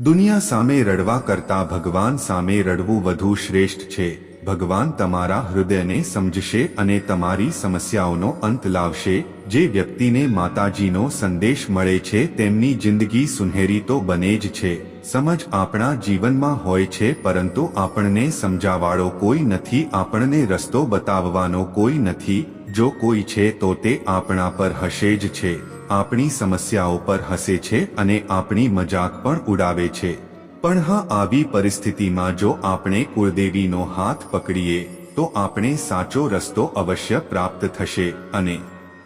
દુનિયા સામે રડવા કરતા ભગવાન સામે રડવું વધુ શ્રેષ્ઠ છે. ભગવાન તમારા હૃદયને સમજશે અને તમારી સમસ્યાઓનો અંત લાવશે. જે વ્યક્તિને માતાજીનો સંદેશ મળે છે, તેમની જિંદગી સુનહેરી તો બને જ છે. સમજ આપણા જીવનમાં હોય છે, પરંતુ આપણને સમજાવાળો કોઈ નથી, આપણને રસ્તો બતાવવાનો કોઈ નથી. જો કોઈ છે તો તે આપણા પર હશે જ છે. આપણી સમસ્યાઓ પર હસે છે અને આપણી મજાક પણ ઉડાવે છે. પણ હા, આવી પરિસ્થિતિમાં જો આપણે કુળદેવીનો હાથ પકડીએ, તો આપણે સાચો રસ્તો અવશ્ય પ્રાપ્ત થશે અને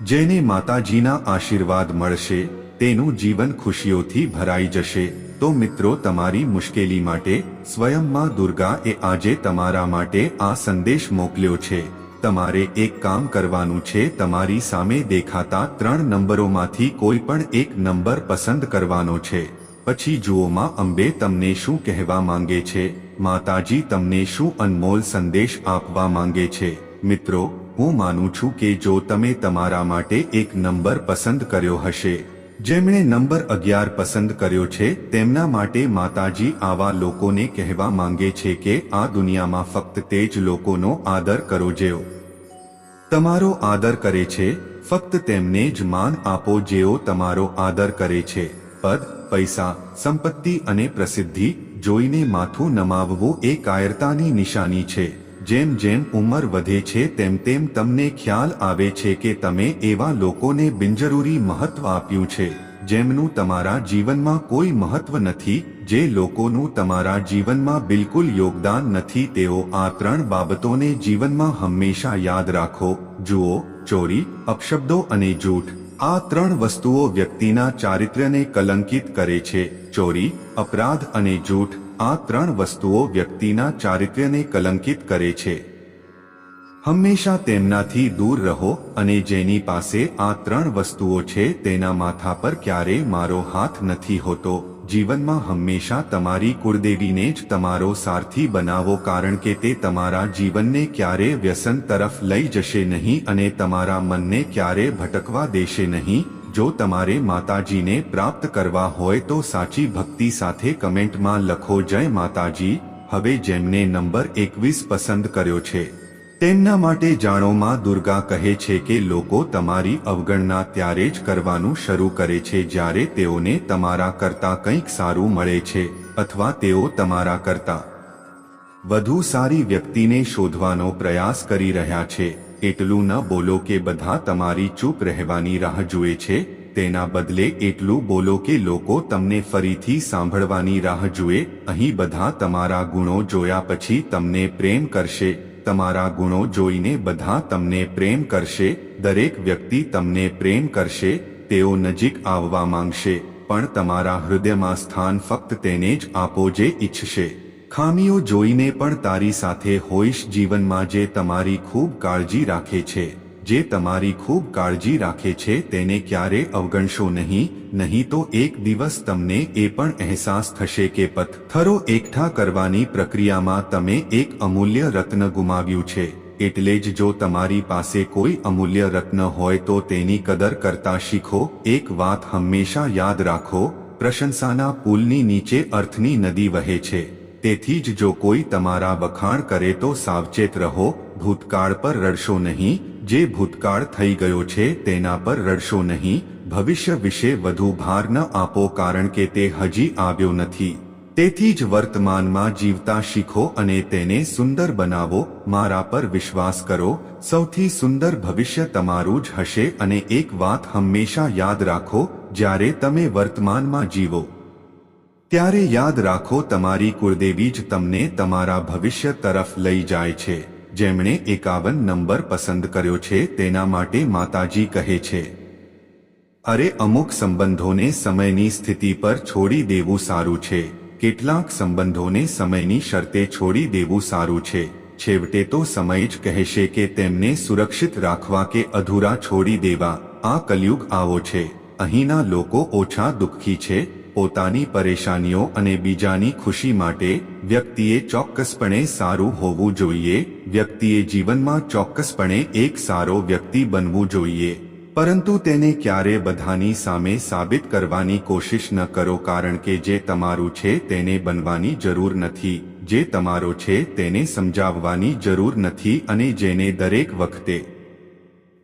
જેને માતાજીના આશીર્વાદ મળશે, તેનું જીવન ખુશીઓથી ભરાઈ જશે. તો મિત્રો, તમારી મુશ્કેલી માટે સ્વયંમાં દુર્ગા એ આજે તમારા માટે આ સંદેશ મોકલ્યો છે. તમારે એક કામ કરવાનું છે, તમારી સામે દેખાતા ત્રણ નંબરોમાંથી કોઈ પણ એક નંબર પસંદ કરવાનો છે. પછી જુઓમાં અંબે તમને શું કહેવા માંગે છે. માતાજી તમને શું અનમોલ સંદેશ આપવા માંગે છે. મિત્રો, હું માનું છું કે જો તમે તમારા માટે એક નંબર પસંદ કર્યો હશે જેમણે નંબર અગિયાર પસંદ કર્યો છે, તેમના માટે માતાજી આવા લોકોને કહેવા માંગે છે કે, આ દુનિયામાં ફક્ત તે જ લોકોનો આદર કરો જેઓ તમારો આદર કરે છે, ફક્ત તેમને જ માન આપો જેઓ તમારો આદર કરે છે. પદ, પૈસા, સંપત્તિ અને પ્રસિદ્ધિ, જોઈને માથું નમાવવું એ કાયરતાની નિશાની છે. જેમ જેમ ઉંમર વધે છે તેમ તેમ તમને ખ્યાલ આવે છે કે તમે એવા લોકોને બિનજરૂરી મહત્વ આપ્યું છે, જેમનું તમારા જીવનમાં કોઈ મહત્વ નથી, જે લોકોનું તમારા જીવનમાં બિલકુલ યોગદાન નથી. તેઓ આ ત્રણ બાબતોને જીવનમાં હંમેશા યાદ રાખો. જુઓ, ચોરી, અપશબ્દો અને જૂઠ, આ ત્રણ વસ્તુઓ વ્યક્તિના ચારિત્ર્યને કલંકિત કરે છે. ચોરી, અપરાધ અને જૂઠ આ ત્રણ વસ્તુઓ વ્યક્તિના ચારિત્ર્યને કલંકિત કરે છે. હંમેશા તેમનાથી દૂર રહો અને જેની પાસે આ ત્રણ વસ્તુઓ છે તેના માથા પર ક્યારે મારો હાથ નથી હોતો. જીવનમાં હંમેશા તમારી કુળદેવીને જ તમારો સારથી બનાવો કારણ કે તે તમારા જીવનને ક્યારે વ્યસન તરફ લઈ જશે નહીં અને તમારા મનને ક્યારે ભટકવા દેશે નહીં. જો તમારે માતાજીને પ્રાપ્ત કરવા હોય તો સાચી ભક્તિ સાથે કમેન્ટમાં લખો, જય માતાજી. હવે જેમને નંબર એકવીસ પસંદ કર્યો છે, તેમના માટે જાણોમાં દુર્ગા કહે છે કે લોકો તમારી અવગણના ત્યારે જ કરવાનું શરૂ કરે છે જ્યારે તેઓને તમારા કરતા કંઈક સારું મળે છે અથવા તેઓ તમારા કરતા વધુ સારી વ્યક્તિને શોધવાનો પ્રયાસ કરી રહ્યા છે. એટલું ન બોલો કે બધા તમારી ચૂપ રહેવાની રાહ જુએ છે, તેના બદલે એટલું બોલો કે લોકો તમને ફરીથી સાંભળવાની રાહ જુએ, અહીં બધા તમારા ગુણો જોયા પછી તમને પ્રેમ કરશે, તમારા ગુણો જોઈને બધા તમને પ્રેમ કરશે, દરેક વ્યક્તિ તમને પ્રેમ કરશે, તેઓ નજીક આવવા માંગશે, પણ તમારા હૃદયમાં સ્થાન ફક્ત તેને જ આપો જે ઈચ્છશે. ખામીઓ જોઈને પણ તારી સાથે હોઈશ જીવનમાં જે તમારી ખૂબ કાળજી રાખે છે. જે તમારી ખૂબ કાળજી રાખે છે તેને ક્યારે અવગણશો નહીં નહીં તો એક દિવસ તમને એ પણ અહેસાસ થશે કે પથ્થરો એકઠા કરવાની પ્રક્રિયામાં તમે એક અમૂલ્ય રત્ન ગુમાવ્યું છે. એટલે જ જો તમારી પાસે કોઈ અમૂલ્ય રત્ન હોય તો તેની કદર કરતા શીખો, એક વાત હંમેશા યાદ રાખો, પ્રશંસાના પુલની નીચે અર્થની નદી વહે છે. તેથી જ જો કોઈ તમારા વખાણ કરે તો સાવચેત રહો, ભૂતકાળ પર રડશો નહીં, જે ભૂતકાળ થઈ ગયો છે તેના પર રડશો નહીં, ભવિષ્ય વિશે વધુ ભાર ન આપો કારણ કે તે હજી આવ્યો નથી. તેથી જ વર્તમાનમાં જીવતા શીખો અને તેને સુંદર બનાવો, મારા પર વિશ્વાસ કરો, સૌથી સુંદર ભવિષ્ય તમારું જ હશે અને એક વાત હંમેશા યાદ રાખો, જ્યારે તમે વર્તમાનમાં જીવો. ત્યારે યાદ રાખો, તમારી કુળદેવી જ તમને તમારા ભવિષ્ય તરફ લઈ જાય છે. જેમણે એકાવન નંબર પસંદ કર્યો છે, તેના માટે માતાજી કહે છે, અરે, અમુક સંબંધોને સમયની સ્થિતિ પર છોડી દેવું સારું છે. કેટલાક સંબંધોને સમયની શરતે છોડી દેવું સારું છે. છેવટે તો સમય જ કહેશે કે તેમને સુરક્ષિત રાખવા કે અધૂરા છોડી દેવા. આ કલયુગ આવો છે. અહીંના લોકો ઓછા દુઃખી છે પોતાની પરેશાનીઓ અને બીજાની ખુશી માટે વ્યક્તિએ ચોક્કસપણે સારું હોવું જોઈએ. વ્યક્તિએ જીવનમાં ચોક્કસપણે એક સારો વ્યક્તિ બનવું જોઈએ. પરંતુ તેને ક્યારે બધાની સામે સાબિત કરવાની કોશિશ ન કરો કારણ કે જે તમારું છે તેને બનવાની જરૂર નથી. જે તમારો છે તેને સમજાવવાની જરૂર નથી અને જેને દરેક વખતે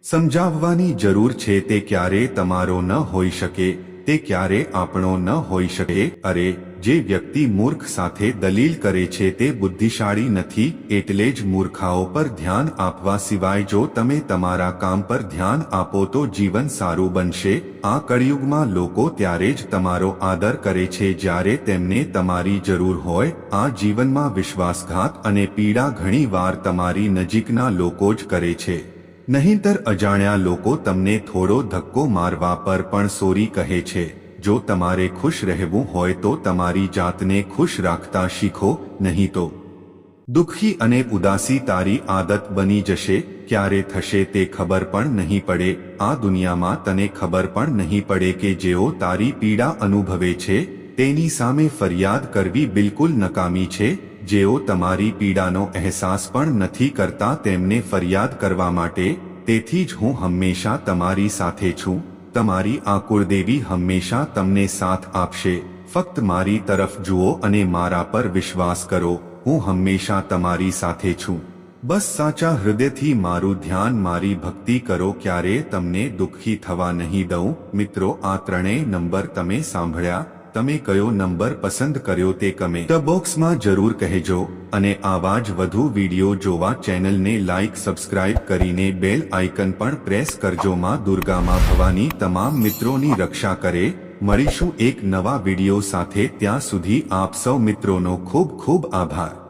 સમજાવવાની જરૂર છે તે ક્યારે તમારો ન હોઈ શકે. તે ક્યારે આપણો ન હોઈ શકે? અરે, જે વ્યક્તિ મૂર્ખ સાથે દલીલ કરે છે તે બુદ્ધિશાળી નથી, એટલે જ મૂર્ખાઓ પર ધ્યાન આપવા સિવાય જો તમે તમારા કામ પર ધ્યાન આપો તો જીવન સારું બનશે. આ કળિયુગમાં લોકો ત્યારે જ તમારો આદર કરે છે જ્યારે તેમને તમારી જરૂર હોય. આ જીવનમાં વિશ્વાસઘાત અને પીડા ઘણીવાર તમારી નજીકના લોકો જ કરે છે. નહીંતર અજાણ્યા લોકો તમને થોડો ધક્કો મારવા પર પણ સોરી કહે છે. જો તમારે ખુશ રહેવું હોય તો તમારી જાતને ખુશ રાખતા શીખો, નહીં તો. દુઃખી અને ઉદાસી તારી આદત બની જશે, ક્યારે થશે તે ખબર પણ નહીં પડે, આ દુનિયામાં તને ખબર પણ નહીં પડે કે જેઓ તારી પીડા અનુભવે છે, તેની સામે ફરિયાદ કરવી બિલકુલ નકામી છે જેઓ તમારી પીડાનો અહેસાસ પણ નથી કરતા તેમને ફરિયાદ કરવા માટે, તેથી જ હું હંમેશા તમારી સાથે છું, તમારી આ કુળદેવી હંમેશા તમને સાથ આપશે, ફક્ત મારી તરફ જુઓ અને મારા પર વિશ્વાસ કરો, હું હંમેશા તમારી સાથે છું. બસ સાચા હૃદયથી મારું ધ્યાન, મારી ભક્તિ કરો ક્યારે તમને દુઃખી થવા નહીં દઉં. મિત્રો, આ ત્રણેય નંબર તમે સાંભળ્યા તમે કયો નંબર પસંદ કર્યો તે કમેન્ટ બોક્સમાં જરૂર કહેજો અને આવા જ વધુ વીડિયો જોવા ચેનલને લાઇક સબસ્ક્રાઇબ કરીને બેલ આઇકન પણ પ્રેસ કરજો. માં દુર્ગામાં ભવાની તમામ મિત્રોની રક્ષા કરે. મળીશું એક નવા વીડિયો સાથે. ત્યાં સુધી આપ સૌ મિત્રોનો ખૂબ ખૂબ આભાર.